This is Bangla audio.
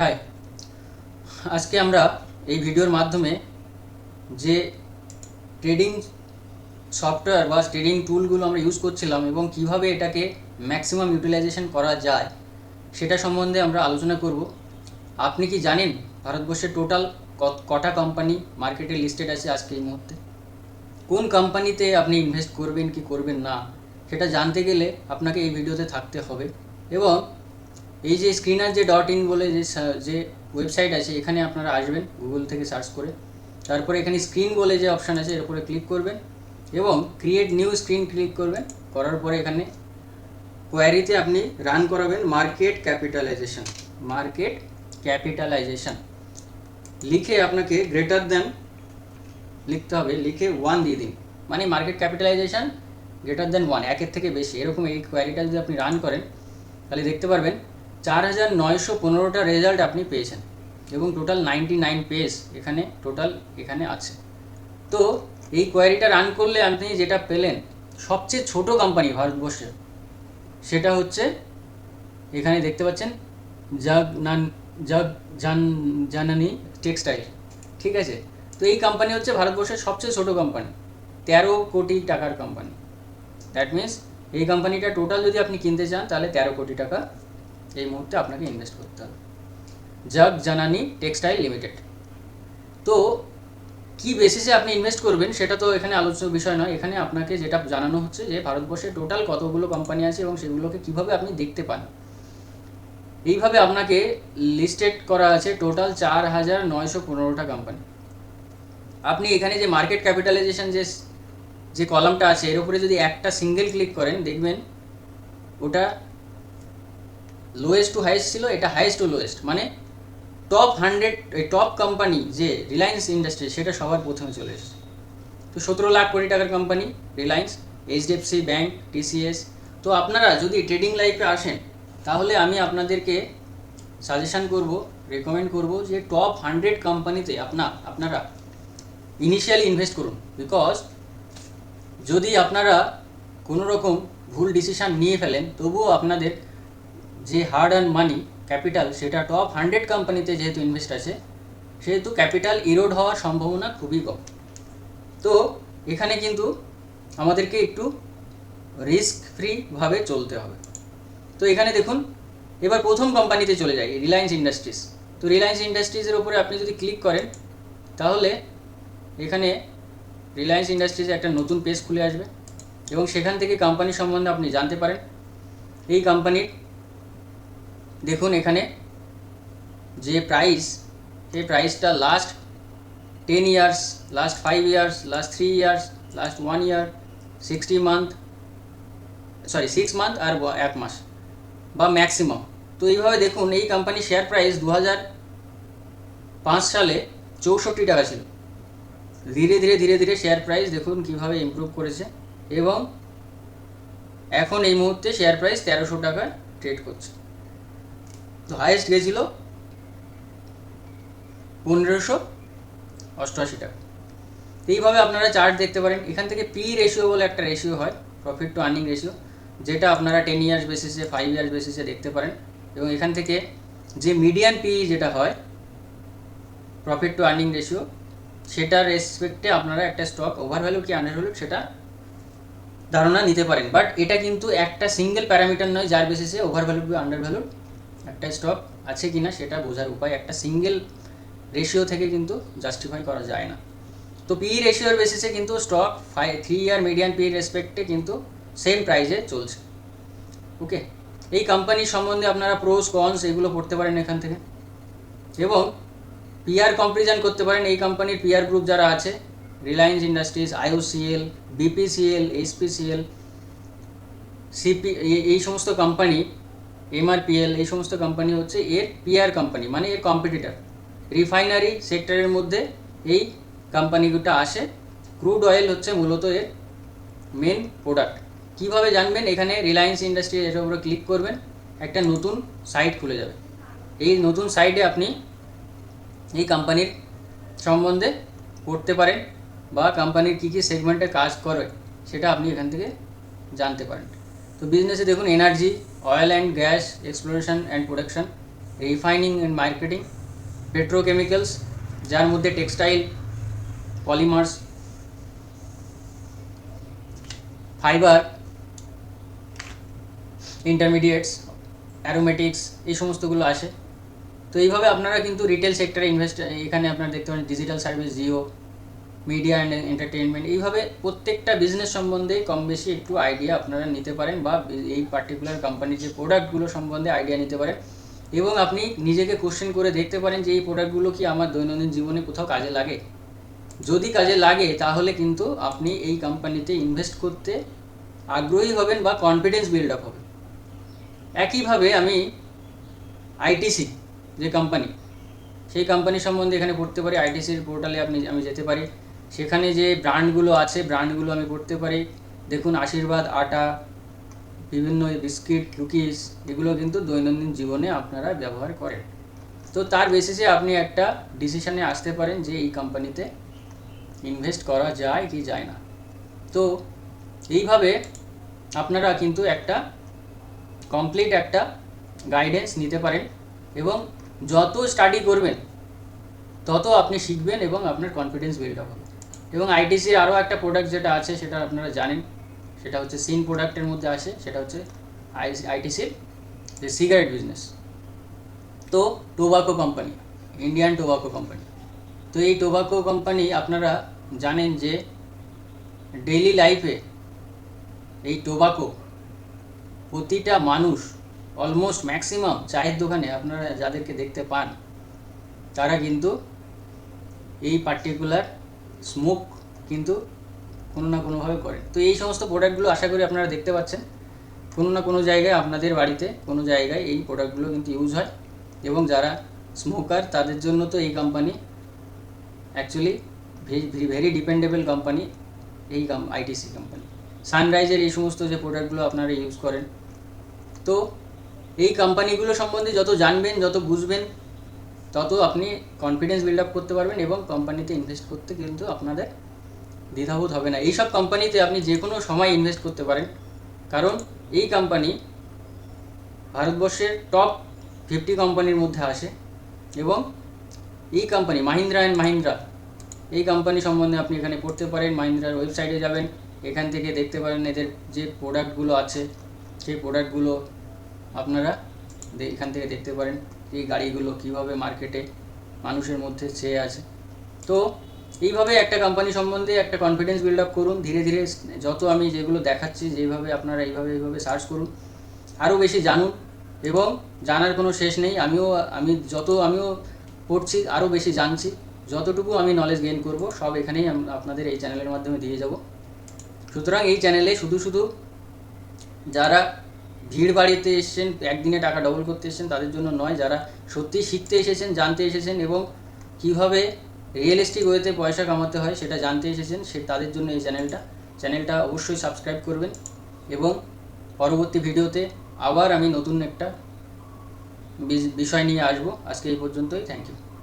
হাই আজকে আমরা এই ভিডিওর মাধ্যমে যে ট্রেডিং সফটওয়্যার বা ট্রেডিং টুলগুলো আমরা ইউজ করছিলাম এবং কীভাবে এটাকে ম্যাক্সিমাম ইউটিলাইজেশন করা যায়, সেটা সম্বন্ধে আমরা আলোচনা করব। আপনি কি জানেন ভারতবর্ষের টোটাল কটা কোম্পানি মার্কেটে লিস্টেড আছে আজকে এই মুহূর্তে? কোন কোম্পানিতে আপনি ইনভেস্ট করবেন, কি করবেন না, সেটা জানতে গেলে আপনাকে এই ভিডিওতে থাকতে হবে এবং এই যে স্ক্রিনার যে ডট ইন বলে যে যে ওয়েবসাইট আছে, এখানে আপনারা আসবেন গুগল থেকে সার্চ করে। তারপরে এখানে স্ক্রিন বলে যে অপশান আছে, এর উপরে ক্লিক করবেন এবং ক্রিয়েট নিউ স্ক্রিন ক্লিক করবেন। করার পরে এখানে কোয়ারিতে আপনি রান করাবেন মার্কেট ক্যাপিটালাইজেশন মার্কেট ক্যাপিটালাইজেশন লিখে আপনাকে গ্রেটার দেন লিখতে হবে, লিখে ওয়ান দিয়ে দিন। মানে market capitalisation greater than one একের থেকে বেশি। এরকম এই কোয়ারিটা যদি আপনি রান করেন, তাহলে দেখতে পারবেন চার হাজার নয়শো পনেরোটা রেজাল্ট আপনি পেয়েছেন এবং টোটাল নাইনটি নাইন পেজ এখানে টোটাল এখানে আছে। তো এই কোয়ারিটা রান করলে আপনি যেটা পেলেন, সবচেয়ে ছোট কোম্পানি ভারতবর্ষে, সেটা হচ্ছে, এখানে দেখতে পাচ্ছেন, জাগ নান, জাগ জান, জানানি টেক্সটাইল ঠিক আছে? তো এই কোম্পানি হচ্ছে ভারতবর্ষের সবচেয়ে ছোট কোম্পানি তেরো কোটি টাকার কোম্পানি দ্যাট মিন্স এই কোম্পানিটা টোটাল যদি আপনি কিনতে চান, তাহলে তেরো কোটি টাকা এই মুহূর্তে আপনাকে ইনভেস্ট করতে হবে। জাগ জানানি টেক্সটাইল লিমিটেড। তো কি বেসিসে আপনি ইনভেস্ট করবেন সেটা তো এখানে আলোচ্য বিষয় নয়। এখানে আপনাকে যেটা জানানো হচ্ছে যে ভারতবর্ষে টোটাল কতগুলো কোম্পানি আছে এবং সেগুলোকে কীভাবে আপনি দেখতে পান। এইভাবে আপনাকে লিস্টেড করা আছে টোটাল চার হাজার নয়শো পনেরোটা কোম্পানি আপনি এখানে যে মার্কেট ক্যাপিটালাইজেশন যে যে কলামটা আছে, এর উপরে যদি একটা সিঙ্গেল ক্লিক করেন, দেখবেন ওটা লোয়েস্ট টু হাইয়েস্ট ছিল, এটা হাইয়েস্ট টু লোয়েস্ট মানে টপ হান্ড্রেড টপ কোম্পানি যে রিলায়েন্স ইন্ডাস্ট্রি সেটা সবার প্রথমে চলে এসেছে। তো সতেরো লাখ কোটি টাকার company Reliance HDFC bank TCS তো আপনারা যদি ট্রেডিং লাইফে আসেন, তাহলে আমি আপনাদেরকে সাজেশান করব রেকমেন্ড করব যে টপ হান্ড্রেড কোম্পানিতে আপনা আপনারা ইনিশিয়ালি ইনভেস্ট করুন। বিকজ যদি আপনারা কোনো রকম ভুল ডিসিশান নিয়ে ফেলেন, তবুও আপনাদের যে হার্ড অ্যান্ড মানি ক্যাপিটাল সেটা টপ হান্ড্রেড কোম্পানিতে যেহেতু ইনভেস্ট আছে, সেহেতু ক্যাপিটাল ইরোড হওয়ার সম্ভাবনা খুবই কম। তো এখানে কিন্তু আমাদেরকে একটু রিস্ক ফ্রিভাবে চলতে হবে। তো এখানে দেখুন, এবার প্রথম কোম্পানিতে চলে যাই রিলায়েন্স ইন্ডাস্ট্রিজ তো রিলায়েন্স ইন্ডাস্ট্রিজের উপরে আপনি যদি ক্লিক করেন, তাহলে এখানে রিলায়েন্স ইন্ডাস্ট্রিজে একটা নতুন পেজ খুলে আসবে এবং সেখান থেকে কোম্পানি সম্বন্ধে আপনি জানতে পারেন। এই কোম্পানির দেখুন এখানে, যে প্রাইস সেই প্রাইসটা last ten years last five years last three years last one year sixty month sorry six month আর এক মাস বা ম্যাক্সিমাম তো এইভাবে দেখুন, এই কোম্পানির শেয়ার প্রাইস দু পাঁচ সালে চৌষট্টি টাকা ছিল। ধীরে ধীরে ধীরে ধীরে শেয়ার প্রাইস দেখুন কীভাবে ইমপ্রুভ করেছে এবং এখন এই মুহূর্তে শেয়ার প্রাইস তেরোশো টাকা ট্রেড করছে। তো হাইয়েস্ট গেছিল পনেরোশো অষ্টআশি টাকা। এইভাবে আপনারা চার্ট দেখতে পারেন। এখান থেকে পি রেশিও বলে একটা রেশিও হয় প্রফিট টু আর্নিং রেশিও যেটা আপনারা টেন ইয়ার্স বেসিসে ফাইভ ইয়ার্স বেসিসে দেখতে পারেন। এবং এখান থেকে যে মিডিয়ান পি যেটা হয় প্রফিট টু আর্নিং রেশিও সেটার রেসপেক্টে আপনারা একটা স্টক ওভার ভ্যালু কি আন্ডার ভ্যালু সেটা ধারণা নিতে পারেন। বাট এটা কিন্তু একটা সিঙ্গেল প্যারামিটার নয়, যার বেসিসে ওভার ভ্যালু আন্ডার ভ্যালু একটা স্টক আছে কি না সেটা বোঝার উপায় একটা সিঙ্গেল রেশিও থেকে কিন্তু জাস্টিফাই করা যায় না। তো পি রেশিওর বেসিসে কিন্তু stock five three year median P রেসপেক্টে কিন্তু সেম প্রাইজে চলছে। ওকে এই কোম্পানির সম্বন্ধে আপনারা প্রোস কনস এগুলো পড়তে পারেন এখান থেকে। এবং পিআর কম্পারিজন করতে পারেন এই কোম্পানির পিআর গ্রুপ যারা আছে Reliance Industries IOCL BPCL HPCL CP এই সমস্ত কোম্পানি এমআরপিএল এই সমস্ত কোম্পানি হচ্ছে এর পিআর কোম্পানি মানে এর কম্পিটিটার রিফাইনারি সেক্টরের মধ্যে এই কোম্পানিগুলো আসে। ক্রুড অয়েল হচ্ছে মূলত এর মেন প্রোডাক্ট কীভাবে জানবেন? এখানে রিলায়েন্স ইন্ডাস্ট্রি এর উপরে ক্লিক করবেন। একটা নতুন সাইট খুলে যাবে। এই নতুন সাইটে আপনি এই কোম্পানির সম্বন্ধে পড়তে পারেন বা কোম্পানির কী কী সেগমেন্টে কাজ করে, সেটা আপনি এখান থেকে জানতে পারেন। তো বিজনেসে দেখুন energy oil and gas exploration and production refining and marketing petrochemicals যার মধ্যে textile polymers fibre intermediates aromatics এই সমস্তগুলো আসে। তো এইভাবে আপনারা কিন্তু রিটেল সেক্টরে ইনভেস্ট এখানে আপনারা দেখতে পারেন digital service Jio media and entertainment এইভাবে প্রত্যেকটা বিজনেস সম্বন্ধে কম বেশি একটু আইডিয়া আপনারা নিতে পারেন বা এই পার্টিকুলার কোম্পানির যে প্রোডাক্টগুলো সম্বন্ধে আইডিয়া নিতে পারেন। এবং আপনি নিজেকে কোশ্চেন করে দেখতে পারেন যে এই প্রোডাক্টগুলো কি আমার দৈনন্দিন জীবনে কোথাও কাজে লাগে। যদি কাজে লাগে, তাহলে কিন্তু আপনি এই কোম্পানিতে ইনভেস্ট করতে আগ্রহী হবেন বা কনফিডেন্স বিল্ড আপ হবে। একইভাবে আমি আইটিসি যে কোম্পানি সেই কোম্পানি সম্বন্ধে এখানে পড়তে পারি। আইটিসির পোর্টালে আপনি, আমি যেতে পারি। সেখানে যে ব্র্যান্ডগুলো আছে, ব্র্যান্ডগুলো আমি পড়তে পারি। দেখুন, আশীর্বাদ, আটা, বিভিন্ন বিস্কিট, কুকিজ, এগুলো কিন্তু দৈনন্দিন জীবনে আপনারা ব্যবহার করেন। তো তার বেসিসে আপনি একটা ডিসিশনে আসতে পারেন যে এই কোম্পানিতে ইনভেস্ট করা যায় কি যায় না। তো এইভাবে আপনারা কিন্তু একটা কমপ্লিট একটা গাইডেন্স নিতে পারেন এবং যত স্টাডি করবেন, তত আপনি শিখবেন এবং আপনার কনফিডেন্স বিল্ড হবে। এবং আইটিসির আরও একটা প্রোডাক্ট যেটা আছে, সেটা আপনারা জানেন। সেটা হচ্ছে সিন প্রোডাক্টের মধ্যে আসে, সেটা হচ্ছে আই আইটিসির যে সিগারেট বিজনেস তো tobacco company Indian tobacco company তো এই টোবাকো কোম্পানি আপনারা জানেন যে ডেইলি লাইফে এই টোবাকো প্রতিটা মানুষ অলমোস্ট ম্যাক্সিমাম চায়ের দোকানে আপনারা যাদেরকে দেখতে পান, তারা কিন্তু এই পার্টিকুলার স্মোক কিন্তু কোনো না কোনোভাবে করে। তো এই সমস্ত প্রোডাক্টগুলো আশা করি আপনারা দেখতে পাচ্ছেন। কোনো না কোনো জায়গায় আপনাদের বাড়িতে কোনো জায়গায় এই প্রোডাক্টগুলো কিন্তু ইউজ হয় এবং যারা স্মোকার তাদের জন্য তো এই company actually very dependable company এই আইটিসি কোম্পানি সানরাইজের এই সমস্ত যে প্রোডাক্টগুলো আপনারা ইউজ করেন। তো এই কোম্পানিগুলো সম্বন্ধে যত জানবেন, যত বুঝবেন তত আপনি কনফিডেন্স বিল্ড আপ করতে পারবেন এবং কোম্পানিতে ইনভেস্ট করতে কিন্তু আপনাদের দ্বিধাবোধ হবে না। এইসব কোম্পানিতে আপনি যে কোনো সময় ইনভেস্ট করতে পারেন। কারণ এই কোম্পানি ভারতবর্ষের টপ ফিফটি কোম্পানির মধ্যে আসে এবং এই কোম্পানি মাহিন্দ্রা অ্যান্ড মাহিন্দ্রা এই কোম্পানি সম্বন্ধে আপনি এখানে পড়তে পারেন মাহিন্দ্রার ওয়েবসাইটে যাবেন, এখান থেকে দেখতে পারেন এদের যে প্রোডাক্টগুলো আছে, সেই প্রোডাক্টগুলো আপনারা এখান থেকে দেখতে পারেন এই গাড়িগুলো কীভাবে মার্কেটে মানুষের মধ্যে চেয়ে আছে। তো এইভাবে একটা কোম্পানি সম্বন্ধে একটা কনফিডেন্স বিল্ড আপ করুন। ধীরে ধীরে যত আমি যেগুলো দেখাচ্ছি, যেভাবে আপনারা এইভাবে এইভাবে সার্চ করুন, আরও বেশি জানুন এবং জানার কোনো শেষ নেই। আমিও, আমি যত আমিও পড়ছি, আরও বেশি জানছি। যতটুকু আমি নলেজ গেইন করব, সব এখানেই আপনাদের এই চ্যানেলের মাধ্যমে দিয়ে যাব। সুতরাং এই চ্যানেলে শুধু শুধু যারা ভিড় বাড়িতে এসেছেন, একদিনে টাকা ডবল করতে এসেছেন, তাদের জন্য নয়, যারা সত্যি শিখতে এসেছেন, জানতে এসেছেন এবং কীভাবে রিয়েলিস্টিক ওয়েতে পয়সা কামাতে হয় সেটা জানতে এসেছেন, সে তাদের জন্য এই চ্যানেলটা চ্যানেলটা অবশ্যই সাবস্ক্রাইব করবেন এবং পরবর্তী ভিডিওতে আবার আমি নতুন একটা বিষ- বিষয় নিয়ে আসব। আজকে এই পর্যন্তই। Thank you